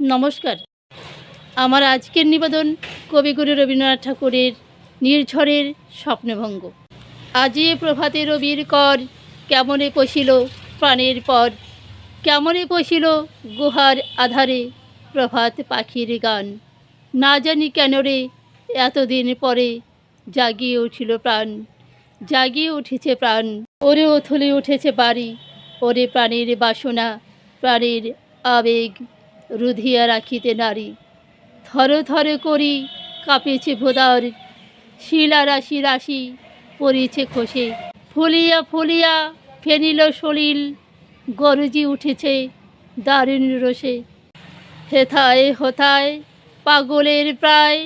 নমস্কার। আমার আজকের নিবেদন কবিগুরু রবীন্দ্রনাথ ঠাকুরের নির্ঝরের স্বপ্নভঙ্গ। আজি প্রভাতে রবির কর কেমনে পশিল প্রাণের পর? কেমনে পশিল গুহার আধারে প্রভাত পাখির গান? না জানি কেন রে, এতদিন পরে জাগিয়ে উঠিল প্রাণ। জাগিয়ে উঠেছে প্রাণ। ওরে ওথলে উঠেছে বাড়ি। ওরে প্রাণের বাসনা, প্রাণের আবেগ। রুধিয়া রাখিতে নারী। থর থর করি কাঁপেছে ভোদার। শিলা রাশি রাশি পড়িছে খসে। ফুলিয়া ফুলিয়া ফেনিল সলিল, গরজি উঠেছে দারুণ রসে। হেথায়, হোথায় পাগলের প্রায়,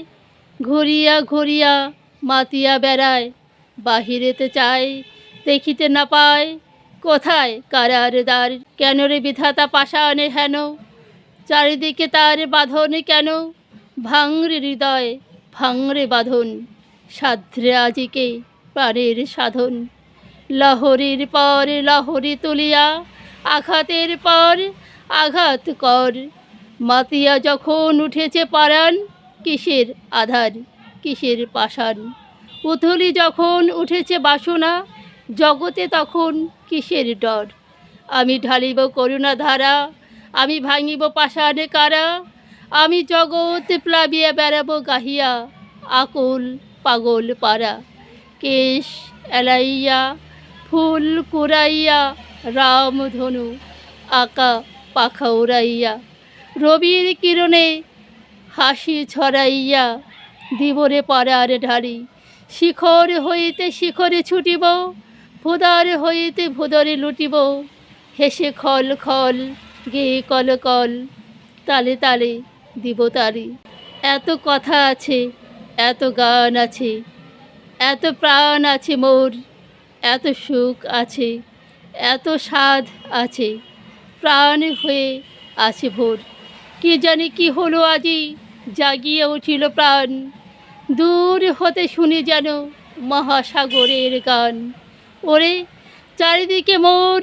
ঘুরিয়া ঘুরিয়া মাতিয়া বেড়ায়। বাহিরেতে চায়, দেখিতে না পায়, কোথায় কারার দ্বার কেন রে বিধাতা পাশানে হেন? চারিদিকে তার বাঁধন কেন? ভাঙরে হৃদয়, ভাঙরে বাঁধন। সাধ্রে আজিকে প্রাণের সাধন? লহরীর পর লহরী তুলিয়া, আঘাতের পর আঘাত কর। মাতিয়া যখন উঠেছে পারান কিসের আধার, কিসের পাষাণ? পুথলি যখন উঠেছে বাসনা, জগতে তখন কিসের ডর? আমি ঢালিব করুণা ধারা আমি ভাঙিব পাষাণে কারা, আমি জগৎ প্লাবিয়া বেড়াবো গাহিয়া, আকুল পাগল পাড়া। কেশ এলাইয়া, ফুল কুড়াইয়া রামধনু আঁকা পাখা উড়াইয়া। রবির কিরণে হাসি ছড়াইয়া দিবরে পাড়ার ঢাড়ি শিখর হইতে শিখরে ছুটিব, ভোদার হইতে ভোদরে লুটিব। হেসে খল খল গেয়ে কল কল, তালে তালে দিব তারি এত কথা আছে, এত গান আছে, এত প্রাণ আছে মোর, এত সুখ আছে, এত স্বাদ আছে, প্রাণ হয়ে আছে ভোর। কি জানি কি হলো আজি, জাগিয়ে উঠিল প্রাণ। দূর হতে শুনি যেন মহাসাগরের গান। ওরে, চারিদিকে মোর